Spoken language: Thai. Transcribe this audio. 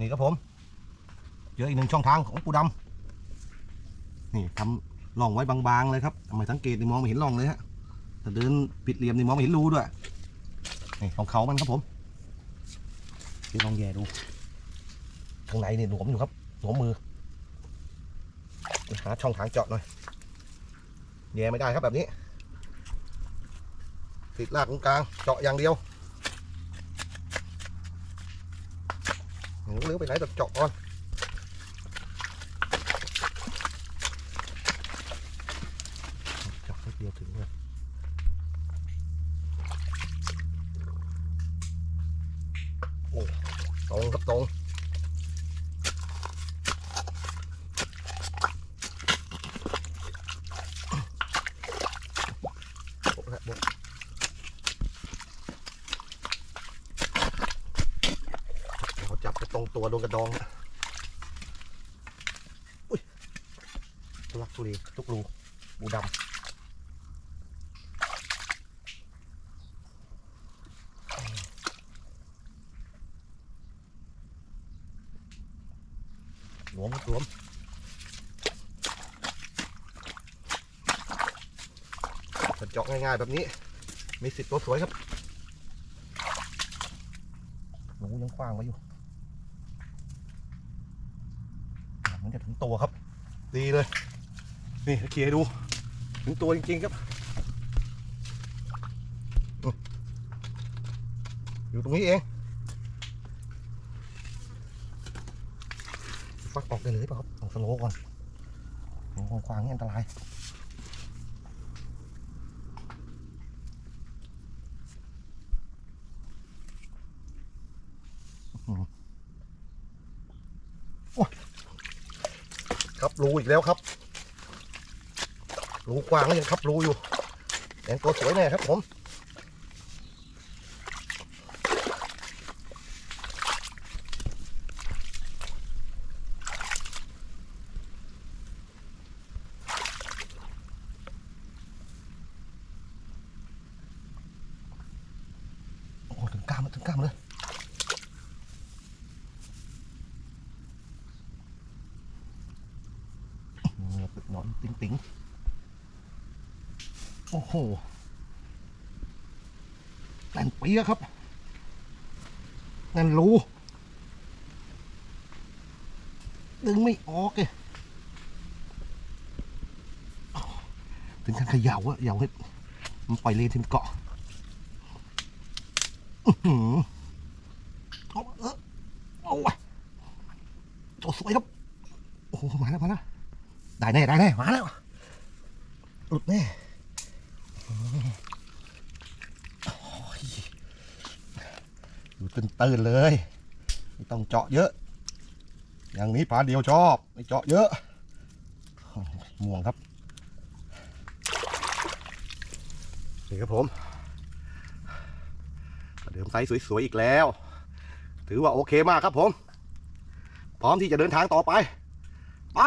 นี่ครับผมเจออีกหนึ่งช่องทางของปูดำนี่ทำร่องไว้บางๆเลยครับทำไมสังเกตนี่มองไม่เห็นร่องเลยฮะแต่เดินผิดเหลี่ยมนี่มองไม่เห็นรูด้วยนี่ของเขามันครับผมเดี๋ยวลองแย่ดูข้างในนี่หลวมอยู่ครับหลวมมือหาช่องทางเจาะหน่อยแย่ไม่ได้ครับแบบนี้ติดลากตรงกลางเจาะอย่างเดียว หนูเลี้ยวไปไหนแต่เจาะก่อน เจาะนิดเดียวถึงเลยโอ้ตรงครับตรงโอ้ละโอ้เขา จับไปตรงตัวโดนกระดองอุ้ยทุลักทุเลทุกรูบูดำหลวมครับหลวมเจาะง่าย ๆ แบบนี้ มีสิทธิ์ตัวสวยครับหนูยังกว้างไว้อยู่ มันจะถึงตัวครับ ดีเลย นี่เคลียร์ให้ดู ถึงตัวจริงๆครับอืมอยู่ตรงนี้เองฟักออกได้เลยเปล่าครับเอาสโลว์ก่อนหนูควางๆนี่อันตรายอื้อหือโอ้ย ครับรูอีกแล้วครับรูกว้างแล้วยังครับรูอยู่แองตัวสวยแน่ครับผมโอ้ถึงกล้ามถึงกล้ามเลย เงียบหนอนติ๋งติ๋งโอ้โหแน่นเปียครับแน่นรูดึงไม่ออกเลยถึงขั้นเขย่าอะเขย่าให้มันปล่อยเลนที่มันเกาะอื้อหือเอาเออเอาวะตัวสวยครับ โอ้โห มาแล้ว มาแล้ว ได้แน่ได้แน่มาแล้วหลุดแน่อืมโอ้ยดูตื่นเลย ไม่ต้องเจาะเยอะ อย่างนี้ปลาเดียวชอบ ไม่เจาะเยอะม่วงครับนี่ครับผมเดิมไซส์สวยๆอีกแล้ว ถือว่าโอเคมากครับผม พร้อมที่จะเดินทางต่อไป ไป